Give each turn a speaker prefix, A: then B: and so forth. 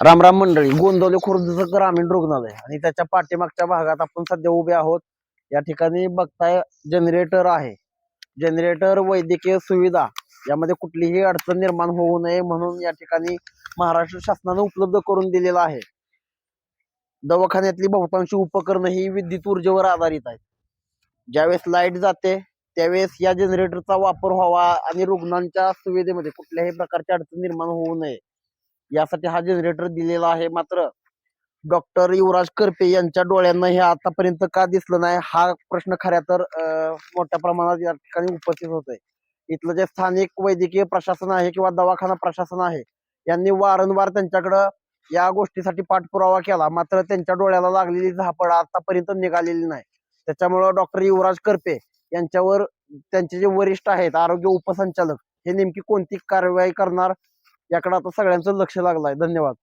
A: रामराम मंडळी गोंदवले खुर्दचं ग्रामीण रुग्णालय. आणि त्याच्या पाठीमागच्या भागात आपण सध्या उभे आहोत. या ठिकाणी बघताय जनरेटर आहे. जनरेटर वैद्यकीय सुविधा यामध्ये कुठलीही अडचण निर्माण होऊ नये म्हणून या ठिकाणी महाराष्ट्र शासनाने उपलब्ध करून दिलेलं आहे. दवाखान्यातली बहुतांश उपकरणं ही विद्युत ऊर्जेवर आधारित आहेत. ज्यावेळेस लाइट जाते त्यावेळेस या जनरेटरचा वापर व्हावा आणि रुग्णांच्या सुविधेमध्ये कुठल्याही प्रकारची अडचण निर्माण होऊ नये. यासाठी हा जनरेटर दिलेला आहे मात्र डॉक्टर युवराज करपे यांच्या डोळ्यांना हे आतापर्यंत का दिसलं नाही हा प्रश्न खऱ्या तर मोठ्या प्रमाणात या ठिकाणी उपस्थित होतोय. इथलं जे स्थानिक वैद्यकीय प्रशासन आहे किंवा दवाखाना प्रशासन आहे यांनी वारंवार त्यांच्याकडं या गोष्टीसाठी पाठपुरावा केला. मात्र त्यांच्या डोळ्याला लागलेली झापड आतापर्यंत निघालेली नाही. त्याच्यामुळं डॉक्टर युवराज करपे यांच्यावर त्यांचे जे वरिष्ठ आहेत आरोग्य उपसंचालक हे नेमकी कोणती कारवाई करणार? याकडे आता सगळ्यांचं लक्ष लागलंय. धन्यवाद.